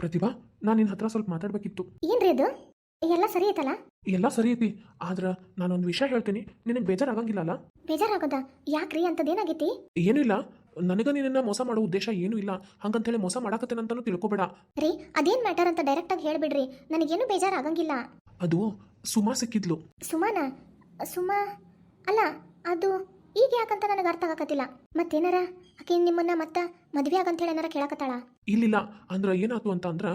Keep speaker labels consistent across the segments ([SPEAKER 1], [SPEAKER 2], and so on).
[SPEAKER 1] ಪ್ರತಿಭಾ ನಾನು ನಿನ್ನ ಹತ್ರ ಸ್ವಲ್ಪ ಮಾತಾಡ್ಬೇಕಿತ್ತು.
[SPEAKER 2] ಏನ್ರಿ ಅದು ಎಲ್ಲ ಸರಿ ಐತಲ್ಲ?
[SPEAKER 1] ಎಲ್ಲ ಸರಿ ಐತಿ ಆದ್ರೆ ನಾನೊಂದು ವಿಷಯ ಹೇಳ್ತೀನಿ ನಿನಗೆ ಬೇಜಾರಾಗಂಗಿಲ್ಲ ಅಲ್ಲ?
[SPEAKER 2] ಬೇಜಾರಾಗೋದ? ಯಾಕ್ರಿ ಅಂತದೇನಾಗೈತಿ
[SPEAKER 1] ಏನೂ ಇಲ್ಲ ನನಗ ನಿನ್ನ ಮೋಸ ಮಾಡೋ ಉದ್ದೇಶ ಏನೂ ಇಲ್ಲ ಹಂಗಂತೇಳಿ ಮೋಸ ಮಾಡಾಕತ್ತೇನಂತನೂ ತಿಳ್ಕೊಬೇಡ.
[SPEAKER 2] ರೀ ಅದೇನ್ ಮ್ಯಾಟರ್ ಅಂತ ಡೈರೆಕ್ಟ್ ಆಗಿ ಹೇಳ್ಬಿಡ್ರಿ ನನಗೇನು ಬೇಜಾರಾಗಂಗಿಲ್ಲ.
[SPEAKER 1] ಅದು ಸುಮಾ ಸಿಕ್ಕಿದ್ಲು.
[SPEAKER 2] ಸುಮಾನ? ಸುಮಾ? ಅಲ್ಲ ಅದು ಈಗ ಯಾಕಂತ ನನಗೆ ಅರ್ಥ ಆಗಕತ್ತಿಲ್ಲ. ಮತ್ತೇನಾರ? ಆಕೆ ನಿಮ್ಮನ್ನ ಮತ್ತ ಮದ್ವೆ ಆಗಂತ ಹೇಳಿ ಏನಾರ ಕೇಳಕತ್ತಾಳ?
[SPEAKER 1] ಇಲ್ಲಿಲ್ಲ. ಅಂದ್ರೆ ಏನಾಯ್ತು ಅಂತ ಅಂದ್ರೆ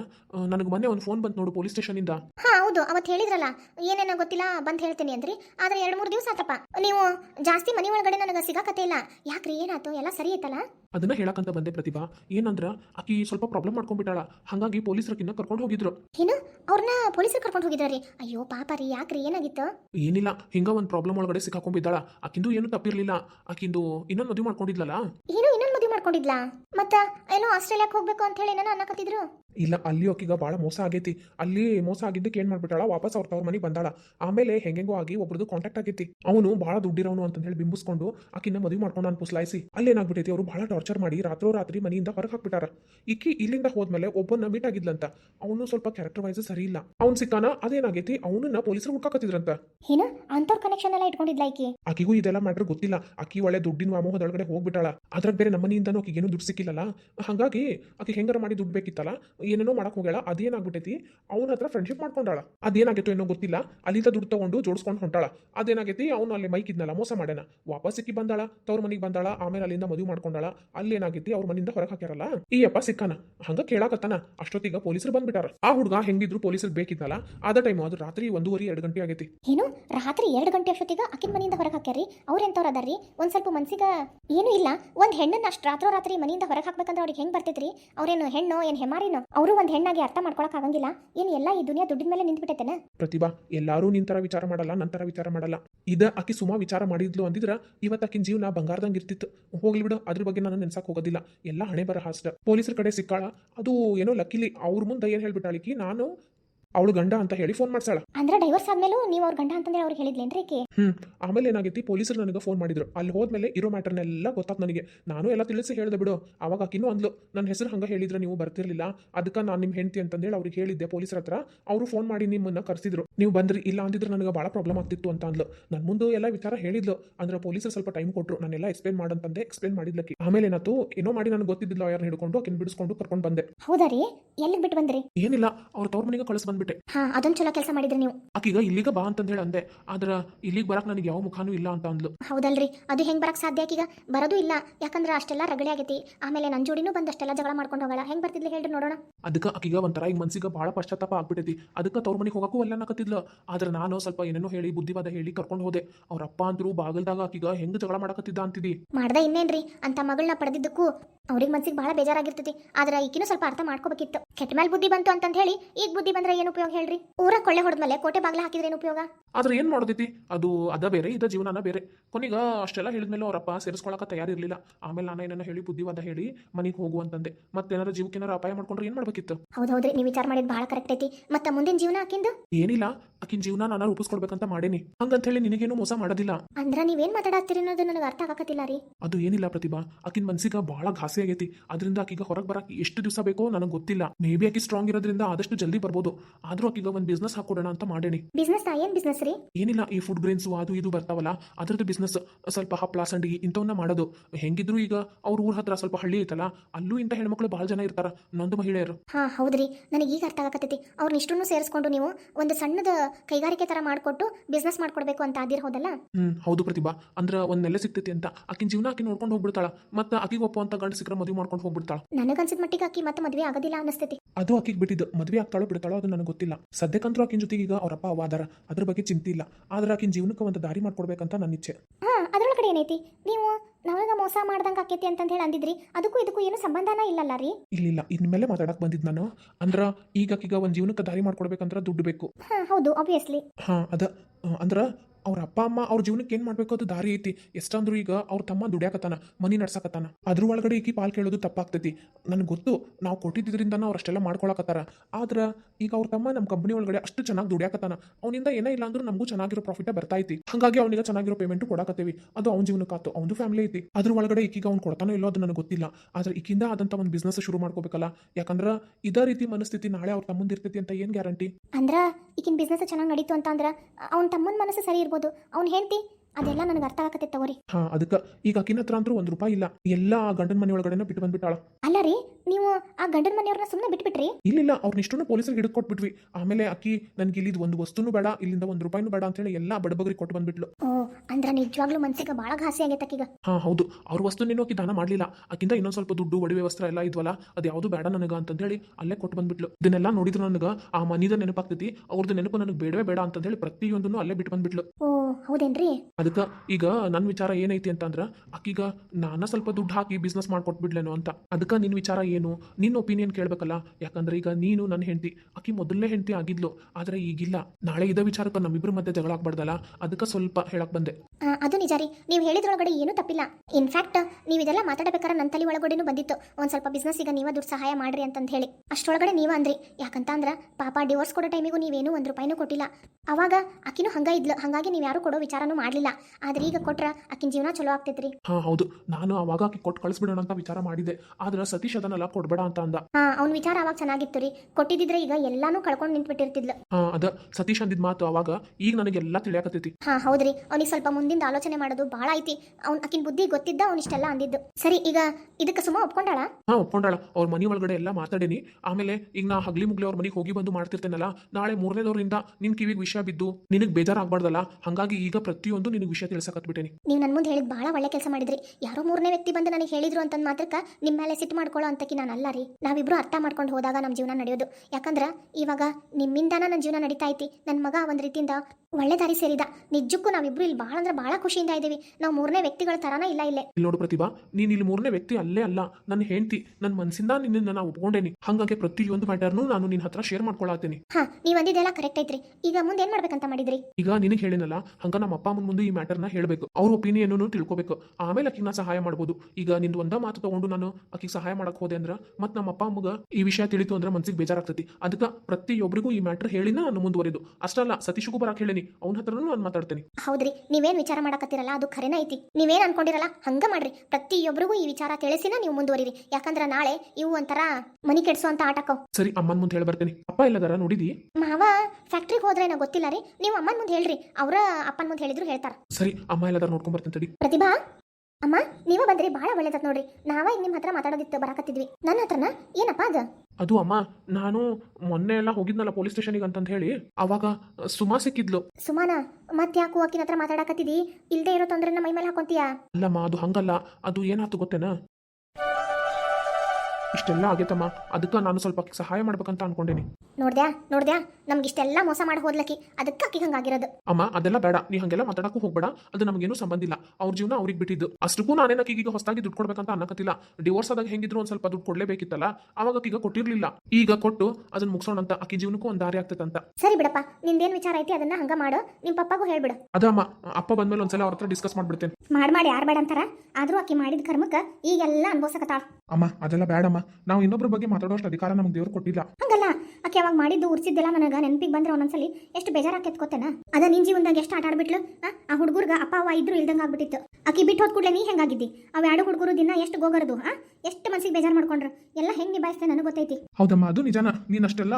[SPEAKER 1] ನನಗೆ ಮೊನ್ನೆ ಒಂದು ಫೋನ್ ಬಂತು ನೋಡು ಪೊಲೀಸ್ ಸ್ಟೇಷನಿಂದ
[SPEAKER 2] ಹಾ ಹೌದು ಅವತ್ತು ಹೇಳಿದ್ರಲ್ಲ. ಏನೇನೋ ಗೊತ್ತಿಲ್ಲ ಬಂದ್ ಹೇಳ್ತೀನಿ ಅಂದ್ರಿ. ಆದ್ರೆ ಎರಡು ಮೂರು ದಿವಸ ಆತಪ್ಪ. ನೀವು ಜಾಸ್ತಿ ಮನೆ ಒಳಗಡೆ ನನಗೆ ಸಿಗಾಕತ್ತೆ ಇಲ್ಲ. ಯಾಕ್ರಿ ಏನಾಯ್ತು? ಎಲ್ಲ ಸರಿ ಐತಲ್ಲ?
[SPEAKER 1] ಅದನ್ನ ಹೇಳಕಂತ ಬಂದೆ ಪ್ರತಿಭಾ. ಏನಂದ್ರ ಆಕಿ ಸ್ವಲ್ಪ ಪ್ರಾಬ್ಲಮ್ ಮಾಡ್ಕೊಂಡ್ಬಿಟ್ಟಾಳ. ಹಾಗಾಗಿ ಪೊಲೀಸರಕಿನ್ನ ಕರ್ಕೊಂಡು ಹೋಗಿದ್ರು.
[SPEAKER 2] ಏನು? ಅವ್ರನ್ನ ಪೊಲೀಸರು ಕರ್ಕೊಂಡು ಹೋಗಿದ್ರಿ ಅಯ್ಯೋ ಪಾಪ ರೀ ಯಾಕ್ರಿ? ಏನಾಗಿತ್ತು?
[SPEAKER 1] ಏನಿಲ್ಲ. ಹಿಂಗ ಒಂದು ಪ್ರಾಬ್ಲಮ್ ಒಳಗಡೆ ಸಿಕ್ಕಾಕೊಂಡ್ಬಿದ್ದಾಳ. ಆಕಿಂದು ಏನು ತಪ್ಪಿರ್ಲಿಲ್ಲ. ಆಕಿಂದು ಇನ್ನೊಂದು ಮದುವೆ ಮಾಡ್ಕೊಂಡಿದ್ಲಲ್ಲ?
[SPEAKER 2] ಏನು ಇನ್ನೊಂದು ಮಾಡ್ಕೊಂಡಿದ್ಲಾ? ಮತ್ತ ಏನೋ ಆಸ್ಟ್ರೇಲಿಯಾಕ್ ಹೋಗ್ಬೇಕು ಅಂತ ಹೇಳಿ ಏನೋ ಅನ್ನಕತ್ತಿದ್ರು?
[SPEAKER 1] ಇಲ್ಲ ಅಲ್ಲಿ ಆಕಿಗ ಭಾಳ ಮೋಸ ಆಗೈತಿ. ಅಲ್ಲಿ ಮೋಸ ಆಗಿದ್ದಕ್ಕೆ ಏನ್ ಮಾಡ್ಬಿಟ್ಟಾಳ? ವಾಪಸ್ ಅವ್ರ ತವ್ರ ಮನೆಗೆ ಬಂದಾಳ. ಆಮೇಲೆ ಹೆಂಗೆಂಗೋ ಆಗಿ ಒಬ್ರದು ಕಾಂಟ್ಯಾಕ್ಟ್ ಆಗೈತಿ. ಅವನು ಭಾಳ ದುಡ್ಡಿರೋನು ಅಂತ ಹೇಳಿ ಬಿಂಬಿಸ್ಕೊಂಡು ಆಕಿನ ಮದುವೆ ಮಾಡ್ಕೊಂಡು ನಾನು ಪುಸ್ಲಾಯಿಸಿ. ಅಲ್ಲಿ ಏನಾಗ್ಬಿಟ್ಟೈತಿ ಅವರು ಭಾಳ ಟಾರ್ಚರ್ ಮಾಡಿ ರಾತ್ರೋ ರಾತ್ರಿ ಮನೆಯಿಂದ ಹೊರಗೆ ಹಾಕ್ಬಿಟ್ಟಾರ. ಈಕಿ ಇಲ್ಲಿಂದ ಹೋದ್ಮೇಲೆ ಒಬ್ಬನ ಮೀಟ್ ಆಗಿದ್ಲಂತ. ಅವನು ಸ್ವಲ್ಪ ಕ್ಯಾರೆಕ್ಟರ್ ವೈಸ್ ಸರಿ ಇಲ್ಲ. ಅವ್ನು ಸಿಕ್ಕಾನ ಅದೇನಾಗೈತಿ? ಅವನನ್ನ ಪೊಲೀಸರು ಹುಡ್ಕಾಕತ್ತಿದ್ರಂತ.
[SPEAKER 2] ಏನು ಅಂತವ್ರ ಕನೆಕ್ಷನ್ ಎಲ್ಲ ಇಟ್ಕೊಂಡಿದ್ಲ ಆಕಿ
[SPEAKER 1] ಆಕಿಗೂ ಇದೆಲ್ಲ ಮ್ಯಾಟರ್ ಗೊತ್ತಿಲ್ಲ. ಆಕಿ ಒಳ್ಳೆ ದುಡ್ಡಿನ ವ್ಯಾಮೋಹದೊಳಗಡೆ ಹೋಗ್ಬಿಟ್ಟಾಳ. ಅದ್ರಾಗ ಬೇರೆ ನಮ್ಮ ಮನೆಯಿಂದನೂ ಆಕಿಗೆ ಏನೂ ದುಡ್ಡು ಸಿಕ್ಕಿಲ್ಲಲ್ಲ? ಹಾಗಾಗಿ ಆಕೆ ಹೆಂಗಾರ ಮಾಡಿ ದುಡ್ಡು ಬೇಕಿತ್ತಲ್ಲ? ಏನೇನೋ ಮಾಡಕ್ಕೆ ಹೋಗ್ಯಾಳ, ಅದೇನಾಗ್ಬಿಟ್ಟೈತಿ? ಅವನ ಹತ್ರ ಫ್ರೆಂಡ್ಶಿಪ್ ಮಾಡ್ಕೊಂಡಾಳ. ಅದೇನಾಗಿತ್ತು ಏನೋ ಗೊತ್ತಿಲ್ಲ, ಅಲ್ಲಿಂದ ದುಡ್ಡು ತಗೊಂಡು ಜೋಡಿಸ್ಕೊಂಡು ಹೊಂಟಾಳ. ಅದೇನಾಗೈತಿ, ಅವನು ಅಲ್ಲಿ ಮೈಕ್ ಇದ್ನಲ್ಲ, ಮೋಸ ಮಾಡ್ಯಾನ. ವಾಪಸ್ ಸಿಕ್ಕಿ ಬಂದಾಳ, ತವ್ರ ಮನೆಗೆ ಬಂದಾಳ, ಆಮೇಲೆ ಅಲ್ಲಿಂದ ಮದುವೆ ಮಾಡ್ಕೊಂಡಾಳ. ಅಲ್ಲಿ ಏನಾಗೈತಿ ಅವ್ರ ಮನೆಯಿಂದ ಹೊರಗೆ ಹಾಕ್ಯಾರಲ್ಲ? ಈ ಅಪ್ಪ ಸಿಕ್ಕಾನ. ಹಂಗ ಕೇಳಾಕತ್ತಾನ. ಅಷ್ಟೊತ್ತಿಗೆ ಪೊಲೀಸರು ಬಂದ್ಬಿಟ್ಟಾರ. ಆ ಹುಡುಗ ಹೆಂಗಿದ್ರು ಪೊಲೀಸರು ಬೇಕಿದ್ದಲ್ಲ ಅದ ಟೈಮ್ ಅದು ರಾತ್ರಿ ಒಂದೂವರೆ, ಎರಡು ಗಂಟೆ ಆಗೈತಿ.
[SPEAKER 2] ಏನು? ರಾತ್ರಿ ಎರಡು ಗಂಟೆ ಅಷ್ಟೊತ್ತಿಗೆ ಅಕ್ಕಿನ ಮನೆಯಿಂದ ಹೊರಗೆ ಹಾಕ್ಯಾರಿ ಅವ್ರ ಎಂತವ್ರ ಅದಾರ್ರಿ? ಒಂದ್ ಸ್ವಲ್ಪ ಮನ್ಸಿಗ ಏನು ಇಲ್ಲ. ಒಂದ್ ಹೆಣ್ಣನ್ನ ಅಷ್ಟು ರಾತ್ರಿ ಮನೆಯಿಂದ ಹೊರಗೆ ಹಾಕ್ಬೇಕಂದ್ರೆ ಅವ್ರಿಗೆ ಹೆಂಗೆ ಬರ್ತೈತ್ರಿ? ಅವ್ರೇನು ಹೆಣ್ಣು, ಏನು ಹೆಮಾರಿನೋ ಅವರು ಒಂದು ಹೆಣ್ಣಾಗಿ ಅರ್ಥ ಮಾಡ್ಕೊಳಕ್ ಆಗಂಗಿಲ್ಲ. ಏನು ಎಲ್ಲ ಈ ದುನಿಯಾ ದುಡ್ಡಿನ ಮೇಲೆ ನಿಂತ್ಬಿಟ್ಟೈತೆನ?
[SPEAKER 1] ಪ್ರತಿಭಾ, ಎಲ್ಲರೂ ನಿಂತರ ವಿಚಾರ ಮಾಡಲ್ಲ ನಂತರ ವಿಚಾರ ಮಾಡಲ್ಲ. ಇದ ಆಕಿ ಸುಮಾ ವಿಚಾರ ಮಾಡಿದ್ಲು ಅಂದಿದ್ರ ಇವತ್ತು ಆಕಿನ ಜೀವನ ಬಂಗಾರದಂಗೆ ಇರ್ತಿತ್ತು. ಹೋಗ್ಲಿ ಬಿಡು, ಅದ್ರ ಬಗ್ಗೆ ನಾನು ನೆನ್ಸಕ್ ಹೋಗೋದಿಲ್ಲ. ಎಲ್ಲ ಹಣೆ ಬರ ಹಾಸ್ಟ ಪೊಲೀಸರ ಕಡೆ ಸಿಕ್ಕಾಳ. ಅದು ಏನೋ ಲಕ್ಕಿಲಿ, ಅವ್ರ ಮುಂದೆ ಏನು ಹೇಳ್ಬಿಟ್ಟಾಳಿಕಿ, ನಾನು ಅವಳು ಗಂಡ ಅಂತ ಹೇಳಿ ಫೋನ್ ಮಾಡ್ಸಾಳ.
[SPEAKER 2] ಅಂದ್ರೆ ಡೈವರ್ಸ್ ಆದ್ಮೇಲೂ ನೀವು ಅವ್ರ ಗಂಡ ಅಂತಂದ್ರೆ ಅವ್ರಿಗೆ ಹೇಳಿದ್ಲೇನ್ರಿ ಈಕಿ?
[SPEAKER 1] ಹ್ಮ್ ಆಮೇಲೆ ಏನಾಗೈತಿ ಪೊಲೀಸರು ನನಗೆ ಫೋನ್ ಮಾಡಿದ್ರು. ಅಲ್ಲಿ ಹೋದ್ಮೇಲೆ ಇರೋ ಮ್ಯಾಟರ್ನೆಲ್ಲ ಗೊತ್ತಾತ್ ನನಗೆ. ನಾನು ಎಲ್ಲ ತಿಳಿಸಿ ಹೇಳ್ದೆ ಬಿಡು. ಅವಾಗ ಆಕಿನೂ ಅಂದ್ಲು ನನ್ನ ಹೆಸರು ಹಂಗ ಹೇಳಿದ್ರೆ ನೀವು ಬರ್ತಿರ್ಲಿಲ್ಲ. ಅದಕ್ಕೆ ನಾನು ನಿಮ್ಮ ಹೆಂಡತಿ ಅಂತಂದೇಳಿ ಅವ್ರಿಗೆ ಹೇಳಿದ್ದೆ ಪೊಲೀಸರ ಹತ್ರ. ಅವರು ಫೋನ್ ಮಾಡಿ ನಿಮ್ಮನ್ನ ಕರೆಸಿದ್ರು. ನೀವು ಬಂದ್ರಿ ಇಲ್ಲ ಅಂದಿದ್ರೆ ನನಗೆ ಭಾಳ ಪ್ರಾಬ್ಲಮ್ ಆಗ್ತಿತ್ತು ಅಂತ ಅಂದ್ಲು. ನನ್ನ ಮುಂದೆ ಎಲ್ಲ ವಿಚಾರ ಹೇಳಿದ್ಲು. ಅಂದ್ರೆ ಪೊಲೀಸರು ಸ್ವಲ್ಪ ಟೈಮ್ ಕೊಟ್ಟರು ನಾನೆಲ್ಲ ಎಕ್ಸ್ಪ್ಲೇನ್ ಮಾಡಂತಂದೆ ಎಕ್ಸ್ಪ್ಲೇನ್ ಮಾಡಿದ್ಲಕ್ಕೆ. ಆಮೇಲೆ ಏನಾಯ್ತು ಏನೋ ಮಾಡಿ ನನಗೆ ಗೊತ್ತಿದ್ದಿಲ್ಲ ಯಾರನ್ನ ಹಿಡ್ಕೊಂಡು ಆಕಿನ ಬಿಡಿಸ್ಕೊಂಡು ಕರ್ಕೊಂಡು ಬಂದೆ.
[SPEAKER 2] ಹೌದಾ ರೀ? ಎಲ್ಲಿಗೆ ಬಿಟ್ಟು ಬಂದ್ರಿ?
[SPEAKER 1] ಏನಿಲ್ಲ ಅವ್ರ ತವ್ರ ಮನೆಗೆ ಕಳಿಸ್
[SPEAKER 2] ಹಾ ಅದೊಂದ್ ಚಲೋ ಕೆಲಸ ಮಾಡಿದ್ರೆ ನೀವು.
[SPEAKER 1] ಆಕೀಗ ಇಲ್ಲಿಗ ಬಾ ಅಂತ ಹೇಳಿ ಅಂದೆ. ಆದ್ರ ಇಲ್ಲಿಗೆ ಬರಕ್ ನನಗೆ ಯಾವ ಮುಖಾನೂ ಇಲ್ಲ ಅಂತ ಅಂದ್ಲು.
[SPEAKER 2] ಹೌದಲ್ರಿ ಅದು ಹೆಂಗ್ ಬರಕ್ ಸಾಧ್ಯ ಆಕೀಗ? ಬರೋದು ಇಲ್ಲ. ಯಾಕಂದ್ರ ಅಷ್ಟೆಲ್ಲ ರಗಳೆ ಆಗೈತಿ. ಆಮೇಲೆ ನನ್ ಜೋಡಿನೂ ಬಂದ್ ಅಷ್ಟೆಲ್ಲ ಜಗಳ ಮಾಡ್ಕೊಂಡು ಹೋಗಲ್ಲ. ಹೆಂಗ್ ಬರ್ತಿದ್ಲಿ ಹೇಳ್ರಿ ನೋಡೋಣ.
[SPEAKER 1] ಅದಕ್ಕ ಆಕಿಗ ಒಂಥರ ಈಗ ಮನ್ಸಿಗೆ ಬಹಳ ಪಶ್ಚಾತ್ತಾಪ ಆಗ್ಬಿಟ್ಟೈತಿ. ಅದಕ್ಕ ತವ್ರ ಮನೆಗೆ ಹೋಗಕ್ಕೂ ಅಲ್ಲ ಅನ್ನಕತ್ತಿದ್ಲು. ಆದ್ರ ನಾನು ಸ್ವಲ್ಪ ಏನೇನೋ ಹೇಳಿ ಬುದ್ಧಿವಾದ ಹೇಳಿ ಕರ್ಕೊಂಡು ಹೋದೆ. ಅವ್ರ ಅಪ್ಪ ಅಂದ್ರು ಬಾಗಲ್ದಾಗ ಆಕಿಗ ಹೆಂಗ್ ಜಗಳ ಮಾಡಕತ್ತಿದ್ದ ಅಂತಿದಿ.
[SPEAKER 2] ಮಾಡ್ದ ಇನ್ನೇನ್ರಿ ಅಂತ ಮಗಳನ್ನ ಪಡೆದಿದ್ದಕ್ಕೂ ಅವ್ರಿಗೆ ಮನ್ಸಿಗೆ ಬಹಳ ಬೇಜಾರಾಗಿರ್ತೈತಿ. ಆದ್ರ ಈಕಿನೂ ಸ್ವಲ್ಪ ಅರ್ಥ ಮಾಡ್ಕೋಬೇಕಿತ್ತು. ಕೆಟ್ಟ ಮೇಲೆ ಬುದ್ಧಿ ಬಂತು ಅಂತ ಹೇಳಿ ಈಗ ಬುದ್ಧಿ ಬಂದ್ರೆ ಏನು ಉಪಯೋಗ ಹೇಳ್ರಿ? ಊರ ಕೊಳ್ಳೆ ಹೊಡೆದ್ಮೇಲೆ ಕೋಟೆ ಬಾಗ್ಲ ಹಾಕಿದ್ರೆ ಏನು ಉಪಯೋಗ?
[SPEAKER 1] ಆದ್ರೆ ಏನು ಮಾಡೋದಿತಿ? ಅದು ಅದ ಬೇರೆ ಇದ ಜೀವನನ ಬೇರೆ. ಕೊನೆಗೆ ಅಷ್ಟೆಲ್ಲ ಹೇಳಿದ್ಮೇಲೆ ಅವರಪ್ಪ ಸೇರಿಸ್ಕೊಳಕ ತಯಾರಿರಲಿಲ್ಲ. ಆಮೇಲೆ ನಾನು ಏನೇನೋ ಹೇಳಿ ಬುದ್ಧಿವಾದ ಹೇಳಿ ಮನೆಗೆ ಹೋಗು ಅಂತಂದೆ. ಮತ್ತೇನಾರ ಜೀವಕ್ಕೇನಾರ ಅಪಾಯ ಮಾಡ್ಕೊಂಡ್ರೆ ಏನ್ ಮಾಡ್ಬೇಕಿತ್ತು?
[SPEAKER 2] ಹೌದೌದ್ರಿ ನೀವು ವಿಚಾರ ಮಾಡಿದ್ ಬಹಳ ಕರೆಕ್ಟ್ ಐತಿ. ಮತ್ತೆ ಮುಂದಿನ ಜೀವನ ಆಕಿಂದು?
[SPEAKER 1] ಏನಿಲ್ಲ ಆಕಿನ ಜೀವನ ನಾನು ರೂಪಿಸ್ಕೊಡ್ಬೇಕಂತ ಮಾಡೇನಿ. ಹಂಗಂತ ಹೇಳಿ ನಿನಗೇನು ಮೋಸ ಮಾಡೋದಿಲ್ಲ.
[SPEAKER 2] ಅಂದ್ರ ನೀವೇನ್ ಮಾತಾಡತ್ತೀರಿ ಅನ್ನೋದು ನನಗೆ ಅರ್ಥ ಆಗಕತ್ತಿಲ್ಲ ರೀ.
[SPEAKER 1] ಅದು ಏನಿಲ್ಲ ಪ್ರತಿಭಾ ಆಕಿನ ಮನ್ಸಿಗೆ ಬಹಳ ಘಾಸಿ ಆಗೈತಿ. ಅದರಿಂದ ಆಕಿಗೆ ಹೊರಗೆ ಬರಕ್ ಎಷ್ಟು ದಿವಸ ಬೇಕೋ ನನಗೆ ಗೊತ್ತಿಲ್ಲ. ಮೇ ಬಿ ಆಕಿ ಸ್ಟ್ರಾಂಗ್ ಇರೋದ್ರಿಂದ ಆದಷ್ಟು ಜಲ್ದಿ ಬರ್ಬೋದು. ಆದ್ರೂ ಆಕಿಗೆ ಒಂದು ಬಿಸ್ನೆಸ್ ಹಾಕೊಡೋಣ ಅಂತ ಮಾಡೇನಿ.
[SPEAKER 2] ಬಿಸ್ನೆಸ್ ಏನ್ ಬಿಸ್ನೆಸ್
[SPEAKER 1] ಏನಿಲ್ಲ ಈ ಫುಡ್ ಗ್ರೇನ್ಸ್ ಅದು ಇದು ಬರ್ತಾವಲ್ಲ ಅದ್ರದ್ದು ಬಿಸ್ನೆಸ್ ಸ್ವಲ್ಪ ಹಪ್ಪಳ ಸಂಡಿಗೆ ಇಂಥವನ್ನ ಮಾಡೋದು. ಹೆಂಗಿದ್ರು ಈಗ ಅವ್ರ ಊರ ಹತ್ರ ಸ್ವಲ್ಪ ಹಳ್ಳಿ ಐತಲ್ಲ ಅಲ್ಲೂ ಇಂಥ ಹೆಣ್ಮಕ್ಳು ಬಹಳ ಜನ ಇರ್ತಾರ ನೊಂದು ಮಹಿಳೆಯರು.
[SPEAKER 2] ಹಾ ಹೌದ್ರಿ. ನನಗೆ ಈಗ ಅರ್ಥ ಆಗಕತ್ತೈತಿ. ಅವ್ರನ್ನ ಇಷ್ಟನ್ನು ಸೇರಿಸ್ಕೊಂಡು ನೀವು ಒಂದು ಸಣ್ಣದ ಕೈಗಾರಿಕೆ ತರ ಮಾಡಿಕೊಟ್ಟು ಬಿಸ್ನೆಸ್ ಮಾಡ್ಕೊಡ್ಬೇಕು ಅಂತ ಆದಿರ್ ಹೌದಲ್ಲ?
[SPEAKER 1] ಹ್ಮ್ ಹೌದು ಪ್ರತಿಭಾ. ಅಂದ್ರ ಒಂದ್ ನೆಲೆ ಸಿಗ್ತೈತಿ ಅಂತ. ಆಕಿನ ಜೀವನ ಆಕಿ ನೋಡ್ಕೊಂಡು ಹೋಗ್ಬಿಡ್ತಾಳ ಮತ್ತ ಆಕಿಗೆ ಒಪ್ಪ ಅಂತ ಗಂಡ ಸಿಕ್ಕರೆ ಮದುವೆ ಮಾಡ್ಕೊಂಡು ಹೋಗ್ಬಿಡ್ತಾಳ.
[SPEAKER 2] ನನಗನ್ಸಿದ ಮಟ್ಟಿಗೆ ಆಕಿ ಮತ್ತೆ ಮದ್ವೆ ಆಗೋದಿಲ್ಲ ಅನಿಸ್ತೈತಿ.
[SPEAKER 1] ಅದು ಆಕಿಗೆ ಬಿಟ್ಟಿದ್ದು. ಮದುವೆ ಆಗ್ತಾಳೋ ಬಿಡ್ತಾಳೋ ಅದು ನನಗೆ ಗೊತ್ತಿಲ್ಲ. ಸದ್ಯಕ್ಕಂತೂ ಆಕಿನ ಜೊತೆಗೆ ಈಗ ಅವರಪ್ಪ ಅವಾದಾರ ಅದ್ರ ಬಗ್ಗೆ ಚಿಂತೆ ಇಲ್ಲ ಆದ್ರೆ ಆಕಿನ ಜೀವನಕ್ಕೆ ಒಂದು ದಾರಿ ಮಾಡ್ಕೊಡ್ಬೇಕಂತ ನನ್ನ ಇಚ್ಛೆ.
[SPEAKER 2] ಹಾ ಅದ್ರೊಳಗಡೆ ಏನೈತಿ? ನೀವು ನಮಗೆ ಮೋಸ ಮಾಡ್ದಂಗೆ ಆಕೈತಿ ಅಂತ ಹೇಳಿ ಅಂದಿದ್ರಿ. ಅದಕ್ಕೂ ಇದಕ್ಕೂ ಏನು ಸಂಬಂಧನ ಇಲ್ಲಲ್ಲ ರೀ?
[SPEAKER 1] ಇಲ್ಲ ಇಲ್ಲಿಲ್ಲ ಇನ್ಮೇಲೆ ಮಾತಾಡಕ್ ಬಂದಿದ್ ನಾನು. ಅಂದ್ರ ಈಗ ಆಕಿಗ ಒಂದು ಜೀವನಕ್ಕೆ ದಾರಿ ಮಾಡ್ಕೊಡ್ಬೇಕಂದ್ರ ದುಡ್ಡು ಬೇಕು.
[SPEAKER 2] ಹಾ ಹೌದು ಆಬ್ವಿಯಸ್ಲಿ
[SPEAKER 1] ಹಾ ಅದ ಅಂದ್ರ ಅವ್ರ ಅಪ್ಪ, ಅಮ್ಮ ಅವ್ರ ಜೀವನಕ್ಕೆ ಏನ್ ಮಾಡ್ಬೇಕು ಅದು ದಾರಿ ಐತಿ. ಎಷ್ಟಂದ್ರು ಈಗ ಅವ್ರ ತಮ್ಮ ದುಡಿಯಾಕತ್ತಾನ, ಮನಿ ನಡ್ಸಕತ್ತಾನ. ಅದ್ರ ಒಳಗಡೆ ಈಕಿ ಪಾಲ್ ಕೇಳೋದು ತಪ್ಪಾಗ್ತೈತಿ. ನನಗೆ ಗೊತ್ತು, ನಾವು ಕೊಟ್ಟಿದ್ದರಿಂದ ಅವ್ರು ಅಷ್ಟೆಲ್ಲ ಮಾಡ್ಕೊಳಕತ್ತಾರ. ಆದ್ರ ಈಗ ಅವ್ರ ತಮ್ಮ ನಮ್ಮ ಕಂಪನಿ ಒಳಗಡೆ ಅಷ್ಟು ಚೆನ್ನಾಗಿ ದುಡಿಯಾಕತ್ತಾನ. ಅವನಿಂದ ಏನೇ ಇಲ್ಲ ಅಂದ್ರೂ ನಮಗೂ ಚೆನ್ನಾಗಿರೋ ಪ್ರಾಫಿಟ್ ಬರ್ತಾ ಐತಿ. ಹಾಗಾಗಿ ಅವನಿಗೆ ಚೆನ್ನಾಗಿರೋ ಪೇಮೆಂಟ್ ಕೊಡಕತ್ತೀವಿ. ಅದು ಅವ್ನ ಜೀವನಕ್ಕಾತು ಅವ್ನು ಫ್ಯಾಮಿಲಿ ಐತಿ. ಅದ್ರ ಒಳಗಡೆ ಈಕಿಗೆ ಅವ್ನು ಕೊಡ್ತಾನೋ ಇಲ್ಲೋ ಅದು ನನಗೆ ಗೊತ್ತಿಲ್ಲ. ಆದ್ರೆ ಈಕಿಂದ ಆದಂತ ಒಂದು ಬಿಸ್ನೆಸ್ ಶುರು ಮಾಡ್ಕೋಬೇಕಲ್ಲ. ಯಾಕಂದ್ರ ಇದೇ ರೀತಿ ಮನಸ್ಥಿತಿ ನಾಳೆ ಅವ್ರ ತಮ್ಮಂದಿರ್ತೈತಿ ಅಂತ ಏನ್ ಗ್ಯಾರಂಟಿ
[SPEAKER 2] ಅಂದ್ರ ಈಗಿನ ಬಿಸ್ನೆಸ್ ಚೆನ್ನಾಗಿ ನಡೀತು ಅಂತ ಅಂದ್ರ ಅವ್ನ ತಮ್ಮನ ಮನಸ್ಸು ಸರಿ ಅವ್ನ ಹೇಳ್ತಿ ಅದೆಲ್ಲ ನನಗೆ ಅರ್ಥ ಆಗತ್ತೆ ತಗೋರಿ.
[SPEAKER 1] ಹಾ ಅದಕ್ಕೆ ಈಗ ಆಕಿನ ಹತ್ರ ಅಂತೂ ಒಂದ್ ರೂಪಾಯಿ ಇಲ್ಲ. ಎಲ್ಲ ಗಂಡನ ಮನೆ ಒಳಗಡೆನ ಬಿಟ್ಟು ಬಂದ್ಬಿಟ್ಟಾಳ.
[SPEAKER 2] ಅಲ್ಲ ರೀ ನೀವು ಆ ಗಂಡನ ಮನೆಯವ್ರನ್ನ ಸುಮ್ಮನೆ ಬಿಟ್ಬಿಟ್ರಿ?
[SPEAKER 1] ಇಲ್ಲಿಲ್ಲ ಅವ್ರನ್ನಿಷ್ಟನ್ನು ಪೊಲೀಸರಿಗೆ ಹಿಡಿದು ಕೊಟ್ಬಿಟ್ವಿ ಆಮೇಲೆ ಅಕ್ಕಿ ನನಗೆ ಇಲ್ಲಿದ್ ಒಂದು ವಸ್ತುನು ಬೇಡ ಇಲ್ಲಿಂದ ಒಂದು ರೂಪಾಯಿನೂ ಬೇಡ ಅಂತೇಳಿ ಎಲ್ಲ ಬಡಬಗರಿ ಕೊಟ್ಟು ಬಂದ್ಬಿಟ್ಲು.
[SPEAKER 2] ಓ ಅಂದ್ರ ನಿಜವಾಗ್ಲೂ ಮನ್ಸಿಗೆ ಭಾಳ ಘಾಸಿ ಆಗೈತೆ ಅಕ್ಕಿಗ.
[SPEAKER 1] ಹಾ ಹೌದು. ಅವ್ರ ವಸ್ತುನೇನು ಆಕಿ ದಾನ ಮಾಡಲಿಲ್ಲ. ಅಕ್ಕಿಂದ ಇನ್ನೊಂದ್ ಸ್ವಲ್ಪ ದುಡ್ಡು ಒಡವೆ ವಸ್ತ್ರ ಎಲ್ಲ ಇದ್ವಲ್ಲ ಅದು ಯಾವುದು ಬೇಡ ನನಗ ಹೇಳಿ ಅಲ್ಲೇ ಕೊಟ್ಟು ಬಂದ್ಬಿಟ್ಲು. ಇದನ್ನೆಲ್ಲ ನೋಡಿದ್ರು ನನಗೆ ಆ ಮನಿದ ನೆನಪಾಗ್ತೈತಿ ಅವ್ರದ್ದು ನೆನಪು ನನಗೆ ಬೇಡವೇ ಬೇಡ ಅಂತ ಹೇಳಿ ಪ್ರತಿಯೊಂದನ್ನು ಅಲ್ಲೇ ಬಿಟ್ಟು ಬಂದ್ಬಿಟ್ಲು.
[SPEAKER 2] ಓ ಹೌದೇನ್ರಿ?
[SPEAKER 1] ಅದಕ್ಕ ಈಗ ನನ್ನ ವಿಚಾರ ಏನೈತಿ ಅಂತಂದ್ರ ಅಕ್ಕಿಗ ನಾನ ಸ್ವಲ್ಪ ದುಡ್ಡು ಹಾಕಿ ಬಿಸ್ನೆಸ್ ಮಾಡ್ಕೊಟ್ಬಿಡ್ಲೇನೋ ಅಂತ. ಅದಕ್ಕ ನಿನ್ನ ವಿಚಾರ ಏನು? ನಿನ್ನ ಒಪಿನಿಯನ್ ಕೇಳಬೇಕಲ್ಲ? ಯಾಕಂದ್ರೆ ಈಗ ನೀನು ನನ್ನ ಹೆಂಡತಿ. ಆಕಿ ಮೊದಲನೇ ಹೆಂಡತಿ ಆಗಿದ್ಲು. ಆದರೆ ಈಗಿಲ್ಲ. ನಾಳೆ ಇದೇ ವಿಚಾರಕ್ಕೆ ನಮ್ಮಿಬ್ಬರ ಮಧ್ಯೆ ಜಗಳ ಆಗ್ಬಾರ್ದಲ್ಲ? ಅದಕ್ಕೆ ಸ್ವಲ್ಪ ಹೇಳಕ್ ಬಂದೆ.
[SPEAKER 2] ಅದು ನಿಜ ರೀ. ನೀವು ಹೇಳಿದ್ರೊಳಗಡೆ ಏನೂ ತಪ್ಪಿಲ್ಲ. ಇನ್ಫ್ಯಾಕ್ಟ್ ನೀವು ಇದೆಲ್ಲ ಮಾತಾಡಬೇಕಾದ್ರೆ ನನ್ನ ತಲೆ ಒಳಗಡೆನೂ ಬಂದಿತ್ತು. ಒಂದ್ ಸ್ವಲ್ಪ ಬಿಸ್ನೆಸ್ ಈಗ ನೀವ ದುಡ್ಡು ಸಹಾಯ ಮಾಡ್ರಿ ಅಂತಂದು ಹೇಳಿ. ಅಷ್ಟೊಳಗಡೆ ನೀವ ಅಂದ್ರಿ. ಯಾಕಂತ ಅಂದ್ರ ಪಾಪ ಡಿವೋರ್ಸ್ ಕೊಡೋ ಟೈಮಿಗೂ ನೀವೇನು ಒಂದು ರೂಪಾಯಿನೂ ಕೊಟ್ಟಿಲ್ಲ. ಅವಾಗ ಆಕಿನೂ ಹಂಗ ಇದ್ಲು. ಹಂಗಾಗಿ ನೀವು ಯಾರು ಕೊಡೋ ವಿಚಾರನೂ ಮಾಡಲಿಲ್ಲ. ಆದ್ರೆ ಈಗ ಕೊಟ್ರ ಆಕಿನ ಜೀವನ ಚಲೋ ಆಗ್ತೈತ್ರಿ.
[SPEAKER 1] ಹಾ ಹೌದು. ನಾನು ಅವಾಗ ಆಕಿ ಕೊಟ್ಟು ಕಳಿಸ್ಬಿಡೋಣ ಅಂತ ವಿಚಾರ ಮಾಡಿದೆ ಆದ್ರೆ ಸತೀಶ್ ಅದನ್ನೆಲ್ಲ ಕೊಡ್ಬೇಡ ಅಂತ ಅಂದ.
[SPEAKER 2] ಹಾ ಅವ್ನ ವಿಚಾರ ಅವಾಗ ಚೆನ್ನಾಗಿತ್ತು ರೀ. ಕೊಟ್ಟಿದ್ರೆ ಈಗ ಎಲ್ಲಾನು ಕಳ್ಕೊಂಡು ನಿಂತ್ಬಿಟ್ಟಿರ್ತಿದ್ಲು.
[SPEAKER 1] ಬಿಟ್ಟಿರ್ತಿದ್ಲ ಅದ ಸತೀಶ್ ಅಂದಿದ್ ಮಾತು ಅವಾಗ ಈಗ ನನಗೆಲ್ಲ ತಿಳಿಯಾಕತ್ತೈತಿ.
[SPEAKER 2] ಹಾ ಹೌದ್ರಿ. ಅವ್ನಿಗೆ ಸ್ವಲ್ಪ ಮುಂದಿಂದ ಆಲೋಚನೆ ಮಾಡೋದು ಬಹಳ ಐತಿ. ಅವ್ನ ಅಕ್ಕಿನ ಬುದ್ಧಿ ಗೊತ್ತಿದ್ದ ಅವನಿಷ್ಟೆಲ್ಲ ಅಂದಿದ್ದು. ಸರಿ ಈಗ ಇದಕ್ಕೆ ಸುಮ್ಮ ಒಪ್ಕೊಂಡಾಳ?
[SPEAKER 1] ಹಾ ಒಪ್ಕೊಂಡಾಳ. ಅವ್ರ ಮನಿ ಒಳಗಡೆ ಎಲ್ಲ ಮಾತಾಡೀನಿ. ಆಮೇಲೆ ಈಗ ನಾ ಹಗ್ಲಿ ಮುಗ್ಲಿ ಅವ್ರ ಮನೆಗೆ ಹೋಗಿ ಬಂದು ಮಾಡ್ತಿರ್ತೇನಲ್ಲ ನಾಳೆ ಮೂರನೇದವ್ರಿಂದ ನಿನ್ ಕಿವಿಗೆ ವಿಷಯ ಬಿದ್ದು ನಿನಗೆ ಬೇಜಾರಾಗ್ಬಾರ್ದಲ್ಲ ಹಾಗಾಗಿ ಈಗ ಪ್ರತಿಯೊಂದು ನಿನಗೆ ವಿಷಯ ತಿಳ್ಸಕತ್ಬಿಟ್ಟೇನಿ.
[SPEAKER 2] ನೀವು ನನ್ನ ಮುಂದೆ ಹೇಳಿದ್ ಬಹಳ ಒಳ್ಳೆ ಕೆಲಸ ಮಾಡಿದ್ರಿ. ಯಾರೋ ಮೂರನೇ ವ್ಯಕ್ತಿ ಬಂದು ನನಗೆ ಹೇಳಿದ್ರು ಅಂತಂದ್ ಮಾತ್ರಕ್ಕ ನಿಮ್ಮ ಮೇಲೆ ಸಿಟ್ಟು ಮಾಡ್ಕೊಳ್ಳೋ ಅಂತಕಿ ನಾನು ಅಲ್ಲ ರೀ. ನಾವಿಬ್ರು ಅರ್ಥ ಮಾಡ್ಕೊಂಡು ಹೋದಾಗ ನಮ್ಮ ಜೀವನ ನಡೆಯೋದು. ಯಾಕಂದ್ರೆ ಇವಾಗ ನಿಮ್ಮಿಂದಾನ ನನ್ನ ಜೀವನ ನಡೀತಾ ಐತಿ. ನನ್ನ ಮಗ ಒಂದು ರೀತಿಯಿಂದ ಒಳ್ಳೆ ದಾರಿ ಸೇರಿದ. ನಿಜಕ್ಕೂ ನಾವಿಬ್ರು ಇಲ್ಲಿ ಭಾಳ ಅಂದ್ರೆ ಭಾಳ ಖುಷಿಯಿಂದ ಇದ್ದೀವಿ ನಾವು ಮೂರನೇ ವ್ಯಕ್ತಿಗಳ ತರಾನ ಇಲ್ಲ ಇಲ್ಲೇ.
[SPEAKER 1] ಇಲ್ಲಿ ನೋಡು ಪ್ರತಿಭಾ ನೀನ್ ಇಲ್ಲಿ ಮೂರನೇ ವ್ಯಕ್ತಿ ಅಲ್ಲೇ ಅಲ್ಲ. ನನ್ನ ಹೆಂಡತಿ ನನ್ನ ಮನಸ್ಸಿಂದ ನಿನ್ನ ನಾನು ಒಪ್ಕೊಂಡೇನಿ. ಹಂಗಾಗಿ ಪ್ರತಿಯೊಂದು ಮ್ಯಾಟರ್ನು ನಾನು ನಿನ್ನ ಹತ್ರ ಶೇರ್ ಮಾಡ್ಕೊಳತ್ತೀನಿ.
[SPEAKER 2] ಹಾ ನೀವು ಅಂದಿದ್ದೆಲ್ಲ ಕರೆಕ್ಟ್ ಐತ್ರಿ. ಈಗ ಮುಂದೆ ಏನ್ ಮಾಡ್ಬೇಕಂತ ಮಾಡಿದ್ರಿ?
[SPEAKER 1] ಈಗ ನಿನಗೆ ಹೇಳಿನಲ್ಲ ಹಂಗ ನಮ್ಮ ಅಪ್ಪ ಅಮ್ಮನ ಮುಂದೆ ಈ ಮ್ಯಾಟರ್ನ ಹೇಳಬೇಕು. ಅವ್ರ ಒಪಿನಿಯನ್ ತಿಳ್ಕೊಬೇಕು. ಆಮೇಲೆ ಆಕಿಗೆ ನಾ ಸಹಾಯ ಮಾಡ್ಬೋದು. ಈಗ ನಿಂದು ಒಂದ ಮಾತು ತಗೊಂಡು ನಾನು ಆಕಿಗೆ ಸಹಾಯ ಮಾಡಕ್ ಹೋದೆ ಅಂದ್ರ ಮತ್ತೆ ನಮ್ಮ ಅಪ್ಪ ಅಮ್ಮಗ ಈ ವಿಷಯ ತಿಳಿತು ಅಂದ್ರೆ ಮನ್ಸಿಗೆ ಬೇಜಾರಾಗ್ತತಿ. ಅದಕ್ಕ ಪ್ರತಿಯೊಬ್ಬರಿಗೂ ಈ ಮ್ಯಾಟರ್ ಹೇಳಿನ ನಾನು ಮುಂದುವರೆದು. ಅಷ್ಟಲ್ಲ ಸತೀಶ್ಗೂ ಬರಕ್ ಹೇಳಿನಿ. ಅವನ ಹತ್ರನೂ ನಾನು ಮಾತಾಡ್ತೇನೆ.
[SPEAKER 2] ಹೌದ್ರಿ ನೀವೇನ್ ವಿಚಾರ ಮಾಡಕತ್ತಿರಲ್ಲ ಅದು ಖರೇನ ಐತಿ. ನೀವೇನ್ ಅನ್ಕೊಂಡಿರಲ್ಲ ಹಂಗ ಮಾಡ್ರಿ. ಪ್ರತಿಯೊಬ್ಬರಿಗೂ ಈ ವಿಚಾರ ತಿಳಿಸಿನ ನೀವು ಮುಂದುವರಿರಿ. ಯಾಕಂದ್ರ ನಾಳೆ ಇವು ಒಂಥರ ಮನಿ ಕೆಡ್ಸುವಂತ ಆಟಕೋ
[SPEAKER 1] ಸರಿ ಅಮ್ಮನ ಮುಂದೆ ಹೇಳಿ ಬರ್ತೀನಿ. ಅಪ್ಪ ಇಲ್ಲದಾರ ನೋಡಿದಿ?
[SPEAKER 2] ಮಾವ ಫ್ಯಾಕ್ಟ್ರಿಗೆ ಹೋದ್ರೆ ಏನೋ ಗೊತ್ತಿಲ್ಲ ರೀ. ನೀವು ಅಮ್ಮನ ಮುಂದೆ ಹೇಳ್ರಿ. ಅವ್ರ ಅಪ್ಪನ ಮುಂದೆ ಹೇಳಿದ್ರು ಹೇಳ್ತಾರ.
[SPEAKER 1] ಸರಿ ಅಮ್ಮ ಎಲ್ಲದಾರ ನೋಡ್ಕೊಂಡ್ ಬರ್ತೀನಿ ತಡಿ.
[SPEAKER 2] ಪ್ರತಿಭಾ ಅಮ್ಮ ನೀವ ಬಂದ್ರಿ ಬಹಳ ಒಳ್ಳೇದತ್ ನೋಡ್ರಿ. ನಾವ ಈಗ ನಿಮ್ಮ ಹತ್ರ ಮಾತಾಡೋದಿತ್ತು ಬರಾಕತ್ತಿದ್ವಿ. ನನ್ನ ಹತ್ರನ? ಏನಪ್ಪ ಅದ?
[SPEAKER 1] ಅದು ಅಮ್ಮ ನಾನು ಮೊನ್ನೆ ಎಲ್ಲ ಹೋಗಿದ್ನಲ್ಲ ಪೊಲೀಸ್ ಸ್ಟೇಷನಿಗೆ ಅಂತಂತ ಹೇಳಿ ಅವಾಗ ಸುಮಾ ಸಿಕ್ಕಿದ್ಲು.
[SPEAKER 2] ಸುಮಾನ ಮತ್ತೆ ಯಾಕೋ ಆಕಿನ ಹತ್ರ ಮಾತಾಡಕತ್ತಿದಿ? ಇಲ್ದೆ ಇರೋ ತೊಂದ್ರೆನ ಮೈ ಮೇಲೆ ಹಾಕೊಂತೀಯಾ?
[SPEAKER 1] ಅಲ್ಲಮ್ಮ ಅದು ಹಂಗಲ್ಲ ಅದು ಏನಾಯ್ತು ಗೊತ್ತೇನ? ಇಷ್ಟೆಲ್ಲ ಆಗೈತಮ್ಮ ಅದಕ್ಕ ನಾನು ಸ್ವಲ್ಪ ಸಹಾಯ ಮಾಡ್ಬೇಕಂತ ಅನ್ಕೊಂಡೇನಿ.
[SPEAKER 2] ನೋಡ್ದ್ಯಾ ನೋಡ್ದ್ಯಾ? ನಮ್ಗಿಷ್ಟೆಲ್ಲ ಮೋಸ ಮಾಡಿ ಹೋದ್ಲಕಿ ಅದಕ್ಕೆ ಅಕ್ಕಿ ಹಂಗಾಗಿರೋದು.
[SPEAKER 1] ಅಮ್ಮ ಅದೆಲ್ಲ ಬೇಡ. ನೀ ಹಂಗೆಲ್ಲ ಮಾತಾಡಕ್ಕೂ ಹೋಗ್ಬೇಡ. ಅದು ನಮಗೇನು ಸಂಬಂಧ ಇಲ್ಲ ಅವ್ರ ಜೀವನ ಅವ್ರಿಗೆ ಬಿಟ್ಟಿದ್ದು. ಅಷ್ಟಕ್ಕೂ ನಾನೇನಕ್ಕೆ ಈಗ ಹೊಸದಾಗಿ ದುಡ್ಡು ಕೊಡ್ಬೇಕಂತ ಅನ್ನಕತ್ತಿಲ್ಲ. ಡಿವೋರ್ಸ್ ಆದಾಗ ಹೆಂಗಿದ್ರು ಒಂದ್ ಸ್ವಲ್ಪ ದುಡ್ಡು ಕೊಡ್ಲೇಬೇಕಿತ್ತಲ್ಲ ಅವಾಗ ಈಗ ಕೊಟ್ಟಿರ್ಲಿಲ್ಲ. ಈಗ ಕೊಟ್ಟು ಅದನ್ನ ಮುಗಿಸೋಣ ಅಂತ ಅಕ್ಕಿ ಜೀವನಕ್ಕೂ ಒಂದ್ ದಾರಿ ಆಗ್ತದಂತ
[SPEAKER 2] ಸರಿ ಬಿಡಪ್ಪ ನಿಂದೇನ್ ವಿಚಾರ ಐತಿ ಅದನ್ನ ಹಂಗ ಮಾಡು. ನಿಮ್ ಪಪ್ಪಗೂ ಹೇಳ್ಬಿಡು.
[SPEAKER 1] ಅದಮ್ಮ ಅಮ್ಮ ಅಪ್ಪ ಬಂದ್ಮೇಲೆ ಒಂದ್ಸಲ ಅವ್ರ ಹತ್ರ ಡಿಸ್ಕಸ್ ಮಾಡ್ಬಿಡ್ತೇನೆ.
[SPEAKER 2] ಮಾಡ್ ಮಾಡಿ ಯಾರು ಬೇಡ ಅಂತಾರ? ಆದ್ರೂ ಆಕಿ ಮಾಡಿದ ಕರ್ಮಕ್ಕ ಈಗೆಲ್ಲ ಅನ್ಭವಿಸಕತ್ತಾಳ.
[SPEAKER 1] ಅಮ್ಮ ಅದೆಲ್ಲ ಬೇಡಮ್ಮ. ನಾವು ಇನ್ನೊಬ್ರ ಬಗ್ಗೆ ಮಾತಾಡೋಷ್ಟು ಅಧಿಕಾರ ನಮ್ಗೆ ದೇವ್ರು ಕೊಟ್ಟಿಲ್ಲ.
[SPEAKER 2] ಹಂಗಲ್ಲ. ಅಕ್ಕಿ ಅವಾಗ ಮಾಡಿದ್ದು ಉರ್ಸಿದ್ದೆಲ್ಲ ನನಗ ನೆನಪಿಗೆ ಬಂದ್ರೆ ಒಂದೊಂದ್ಸಲಿ ಎಷ್ಟು ಬೇಜಾರ ಗೊತ್ತೇನ? ಅದ ನಿನ್ ಜೀವನದಾಗ ಎಷ್ಟು ಆಟ ಆಡ್ಬಿಟ್ಲು? ಆ? ಹುಡುಗರ್ಗ ಅಪ್ಪ ಅವ ಇದ್ರು ಇಲ್ದಂಗ ಆಗ್ಬಿಟ್ಟಿತ್ತು. ಅಕ್ಕಿ ಬಿಟ್ಟು ಹೋದ್ ಕೂಡಲೇ ನೀ ಹೆಂಗಾಗಿದ್ದಿ? ಅವ ಎರಡು ಹುಡುಗರು ದಿನ ಎಷ್ಟು ಗೋಗರದು ಹಾ ಎಷ್ಟು ಮನ್ಸಿಗೆ ಬೇಜಾರ್ ಮಾಡ್ಕೊಂಡ್ರು? ಎಲ್ಲ ಹೆಂಗ್ ನಿಭಾಯಿಸ್ತೇನೆ ನನಗೆ ಗೊತ್ತೈತಿ.
[SPEAKER 1] ಹೌದಮ್ಮ ಅದು ನಿಜಾನ. ನೀನ್ ಅಷ್ಟೆಲ್ಲ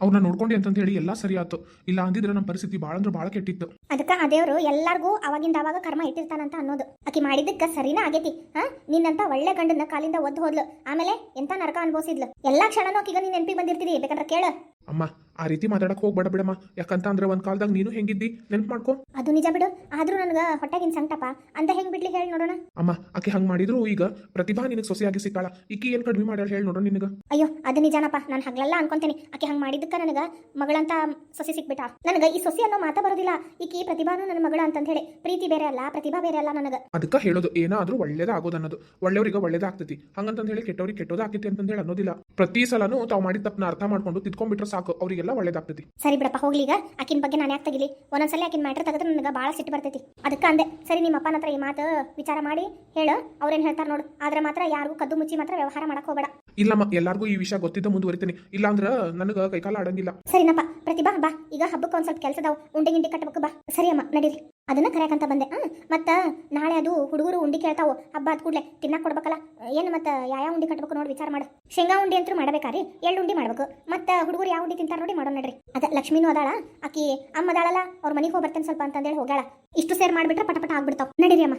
[SPEAKER 1] ಅವ್ರನ್ನ ನೋಡ್ಕೊಂಡಿ ಅಂತಂತ ಹೇಳಿ ಎಲ್ಲ ಸರಿ ಆಯ್ತು. ಇಲ್ಲ ಅಂದಿದ್ರೆ ನಮ್ಮ ಪರಿಸ್ಥಿತಿ ಭಾಳ ಅಂದ್ರೆ ಭಾಳ ಕೆಟ್ಟಿತ್ತು.
[SPEAKER 2] ಅದಕ್ಕ ಆ ದೇವ್ರು ಎಲ್ಲಾರ್ಗೂ ಅವಾಗಿಂದ ಅವಾಗ ಕರ್ಮ ಇಟ್ಟಿರ್ತಾನಂತ ಅನ್ನೋದು. ಆಕಿ ಮಾಡಿದ್ದಕ್ಕ ಸರಿನ ಆಗೈತಿ ಹಾ ನಿನ್ನಂತ ಒಳ್ಳೆ ಗಂಡನ ಕಾಲಿಂದ ಒದ್ದು ಹೋದ್ಲು. ಆಮೇಲೆ ಎಂತ ನರಕ ಅನ್ಭವಿಸಿದ್ಲು? ಎಲ್ಲಾ ಕ್ಷಣನೂ ಆಕಿಗ ನೀನ್ ನೆನಪಿಗೆ ಬಂದಿರ್ತೀರಿ ಬೇಕಂದ್ರೆ ಕೇಳ.
[SPEAKER 1] ಅಮ್ಮ ಆ ರೀತಿ ಮಾತಾಡಕ್ ಹೋಗ್ಬೇಡ ಬಿಡಮ್ಮ. ಯಾಕಂತ ಅಂದ್ರೆ ಒಂದ್ ಕಾಲದಾಗ ನೀನು ಹೆಂಗಿದ್ದಿ? ನೆನ್ಪು ಮಾಡ್ಕೊ.
[SPEAKER 2] ಅದು ನಿಜ ಬಿಡು. ಆದ್ರೂ ನನಗ ಹೊಟ್ಟೆಗಿನ್ ಸಂಕಟಪ್ಪ ಅಂತ ಹೆಂಗ್ ಬಿಡ್ಲಿ ಹೇಳಿ ನೋಡೋಣ.
[SPEAKER 1] ಅಮ್ಮ ಆಕೆ ಹಂಗ್ ಮಾಡಿದ್ರು ಈಗ ಪ್ರತಿಭಾ ನಿನಗೆ ಸೊಸೆಯಾಗಿ ಸಿಕ್ಕಾಳ. ಈಕಿ ಏನ್ ಕಡಿಮೆ ಮಾಡ್ಯಾಳ ಹೇಳಿ ನೋಡೋಣ ನಿನಗ.
[SPEAKER 2] ಅಯ್ಯೋ ಅದು ನಿಜಾನಪ್ಪ. ನಾನು ಹಗ್ಲಲ್ಲ ಅನ್ಕೊಂತೀನಿ. ಆಕೆ ಹಂಗ್ ಮಾಡಿದ್ದಕ್ಕ ನನಗ ಮಗಳಂತ ಸೊಸೆ ಸಿಕ್ಬಿಟ್ಟ. ನನಗ ಈ ಸೊಸೆ ಅನ್ನೋ ಮಾತಾ ಬರೋದಿಲ್ಲ. ಈಕಿ ಪ್ರತಿಭಾನು ನನ್ನ ಮಗಳ ಅಂತ ಹೇಳಿ. ಪ್ರೀತಿ ಬೇರೆ ಅಲ್ಲ ಪ್ರತಿಭಾ ಬೇರೆ ಅಲ್ಲ ನನಗ.
[SPEAKER 1] ಅದಕ್ಕ ಹೇಳೋದು ಏನಾದ್ರೂ ಒಳ್ಳೇದಾಗೋದು ಅನ್ನೋದು. ಒಳ್ಳೆಯವ್ರಿಗೆ ಒಳ್ಳೇದಾಗ್ತೈತಿ. ಹಂಗಂತ ಹೇಳಿ ಕೆಟ್ಟವ್ರಿಗೆ ಕೆಟ್ಟೋದು ಆಗ್ತೈತಿ ಅಂತ ಹೇಳಿ ಅನ್ನೋದಿಲ್ಲ. ಪ್ರತಿ ಸಲನೂ ತಾವು ಮಾಡಿದ ತಪ್ಪನ ಅರ್ಥ ಮಾಡ್ಕೊಂಡು ತಿದ್ಕೊಂಡ್ಬಿಟ್ರೆ ಸಾಕು. ಅವ್ರಿಗೆ ನಿಮಗೆಲ್ಲ ಒಳ್ಳೇದಾಗ್ತೈತಿ
[SPEAKER 2] ಸರಿ ಬಿಡಪ್ಪ ಹೋಗ್ಲಿ ಈಗ. ಆಕಿನ ಬಗ್ಗೆ ನಾನು ಯಾಕೆ ತೆಗಿಲಿ? ಒಂದೊಂದ್ಸಲ ಆಕಿನ ಮ್ಯಾಟರ್ ತೆಗೆದ್ರೆ ನನಗೆ ಭಾಳ ಸಿಟ್ಟು ಬರ್ತೈತಿ. ಅದಕ್ಕೆ ಅಂದೆ ಸರಿ ನಿಮ್ಮ ಅಪ್ಪನ ಹತ್ರ ಈ ಮಾತು ವಿಚಾರ ಮಾಡಿ ಹೇಳು. ಅವ್ರೇನು ಹೇಳ್ತಾರೆ ನೋಡು. ಆದ್ರೆ ಮಾತ್ರ ಯಾರಿಗೂ ಕದ್ದು ಮುಚ್ಚಿ ಮಾತ್ರ ವ್ಯವಹಾರ ಮಾಡಕ್ ಹೋಗಬೇಡ.
[SPEAKER 1] ಇಲ್ಲಮ್ಮ ಎಲ್ಲಾರ್ಗೂ ಈ ವಿಷಯ ಗೊತ್ತಿದ್ದ ಮುಂದುವರಿತೀನಿ. ಇಲ್ಲಾಂದ್ರ ನನಗೆ ಕೈಕಾಲ ಆಡಂಗಿಲ್ಲ.
[SPEAKER 2] ಸರಿನಪ್ಪ ಪ್ರತಿಭಾ ಬಾ. ಈಗ ಹಬ್ಬಕ್ಕೆ ಒಂದ್ ಸ್ವಲ್ಪ ಕೆಲಸದವು. ಉಂಡೆ ಗಿಂಡಿ ಕಟ್ಟಬೇಕು ಬಾ. ಸರಿ ಅಮ್ಮ ನಡೀರಿ. ಅದನ್ನ ಕರೆಯಕಂತ ಬಂದೆ. ಹಾ ಮತ್ತು ನಾಳೆ ಅದು ಹುಡುಗರು ಉಂಡಿ ಕೇಳ್ತಾವು, ಹಬ್ಬ ಅದು ಕೂಡಲೇ ತಿನ್ನಕ್ಕೆ ಕೊಡ್ಬೇಕಲ್ಲ, ಏನು ಮತ್ತು ಯಾವ ಉಂಡಿ ಕಟ್ಬೇಕು ನೋಡಿ ವಿಚಾರ ಮಾಡು. ಶೇಂಗಾ ಉಂಡಿ ಅಂತೂ ಮಾಡಬೇಕಾರಿ, ಎಳ್ಳು ಉಂಡಿ ಮಾಡ್ಬೇಕು. ಮತ್ತು ಹುಡುಗರು ಯಾವ ಉಂಡಿ ತಿಂತಾರೆ ನೋಡಿ ಮಾಡೋಣ ನಡ್ರಿ. ಅದ ಲಕ್ಷ್ಮೀನೂ ಅದಾಳ, ಆಕಿ ಅಮ್ಮ ಅದಾಳಲ್ಲ ಅವ್ರ ಮನೆಗೆ ಹೋಗಿ ಬರ್ತೇನೆ ಸ್ವಲ್ಪ ಅಂತಂದೇಳಿ ಹೋಗ್ಯಾಳ. ಇಷ್ಟು ಸೇರ್ ಮಾಡಿಬಿಟ್ರೆ ಪಟ ಪಟ ಆಗ್ಬಿಡ್ತಾವ. ನಡೀರಿ ಅಮ್ಮ.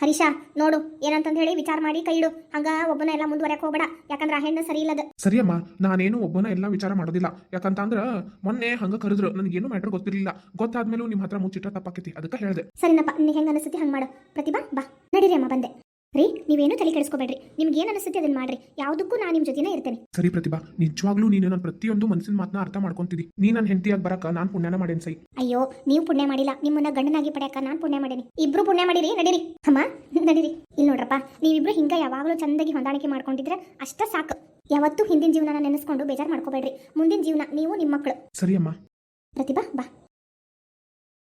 [SPEAKER 2] ಹರೀಶಾ ನೋಡು ಏನಂತಂದ ಹೇಳಿ ವಿಚಾರ ಮಾಡಿ ಕೈ ಇಡು. ಹಂಗ ಒಬ್ಬನ ಎಲ್ಲ ಮುಂದುವರೆಯಕ್ ಹೋಗ್ಬೇಡ. ಯಾಕಂದ್ರ ಆ ಹೆಣ್ಣು ಸರಿ ಇಲ್ಲದ.
[SPEAKER 1] ಸರಿಯಮ್ಮ ನಾನೇನು ಒಬ್ಬನ ಎಲ್ಲ ವಿಚಾರ ಮಾಡೋದಿಲ್ಲ. ಯಾಕಂತಂದ್ರ ಮೊನ್ನೆ ಹಂಗ ಕರೆದ್ರು. ನನಗೇನು ಮ್ಯಾಟರ್ ಗೊತ್ತಿರಲಿಲ್ಲ. ಗೊತ್ತಾದ್ಮೇಲೂ ನಿಮ್ಮ ಹತ್ರ ಮುಚ್ಚಿಟ್ಟ ತಪ್ಪಾಕೈತಿ. ಅದಕ್ಕೆ ಹೇಳ್ದೆ.
[SPEAKER 2] ಸರಿನಪ್ಪ ನೀ ಹೆಂಗ ಅನಿಸುತ್ತೆ ಹಂಗ ಮಾಡು. ಪ್ರತಿಭಾ ಬಾ. ನಡೀರಿ ಅಮ್ಮ ಬಂದೆ. ರೀ ನೀವೇನು ತಲೆ ಕೆಡಿಸ್ಕೋಬೇಡ್ರಿ. ನಿಮ್ಗೆ ಏನು ಅನಿಸುತ್ತೆ ಅದನ್ನ ಮಾಡ್ರಿ. ಯಾವುದಕ್ಕೂ ನಾನು ನಿಮ್ಮ ಜೊತೆನೇ ಇರ್ತೇನೆ. ಸರಿ
[SPEAKER 1] ಪ್ರತಿಭಾ ನಿಜವಾಗ್ಲೂ ನೀನು ನನ್ನ ಪ್ರತಿಯೊಂದು ಮನಸ್ಸಿನ ಮಾತನ್ನ ಅರ್ಥ ಮಾಡ್ಕೊಂತಿದ್ದಿ ನೀ ನನ್ನ ಹೆಂಡತಿಯಾಗಿ ಬರಕ ನಾನು ಪುಣ್ಯನ ಮಾಡೇನ್ ಸೈ?
[SPEAKER 2] ಅಯ್ಯೋ ನೀವು ಪುಣ್ಯ ಮಾಡಿಲ್ಲ. ನಿಮ್ಮನ್ನ ಗಂಡನಾಗಿ ಪಡೆಯಕ ನಾನು ಪುಣ್ಯ ಮಾಡೇನಿ. ಇಬ್ರು ಪುಣ್ಯ ಮಾಡಿರಿ ನಡೀರಿ. ಅಮ್ಮ ನಡೀರಿ. ಇಲ್ಲಿ ನೋಡ್ರಪ್ಪ ನೀವಿಬ್ರು ಹಿಂಗ ಯಾವಾಗಲೂ ಚಂದಾಗಿ ಹೊಂದಾಣಿಕೆ ಮಾಡ್ಕೊಂಡಿದ್ರೆ ಅಷ್ಟ ಸಾಕು. ಯಾವತ್ತೂ ಹಿಂದಿನ ಜೀವನನ ನೆನೆಸ್ಕೊಂಡು ಬೇಜಾರು ಮಾಡ್ಕೋಬೇಡ್ರಿ. ಮುಂದಿನ ಜೀವನ ನೀವು ನಿಮ್ಮ ಮಕ್ಕಳು
[SPEAKER 1] ಸರಿ ಅಮ್ಮ.
[SPEAKER 2] ಪ್ರತಿಭಾ ಬಾ.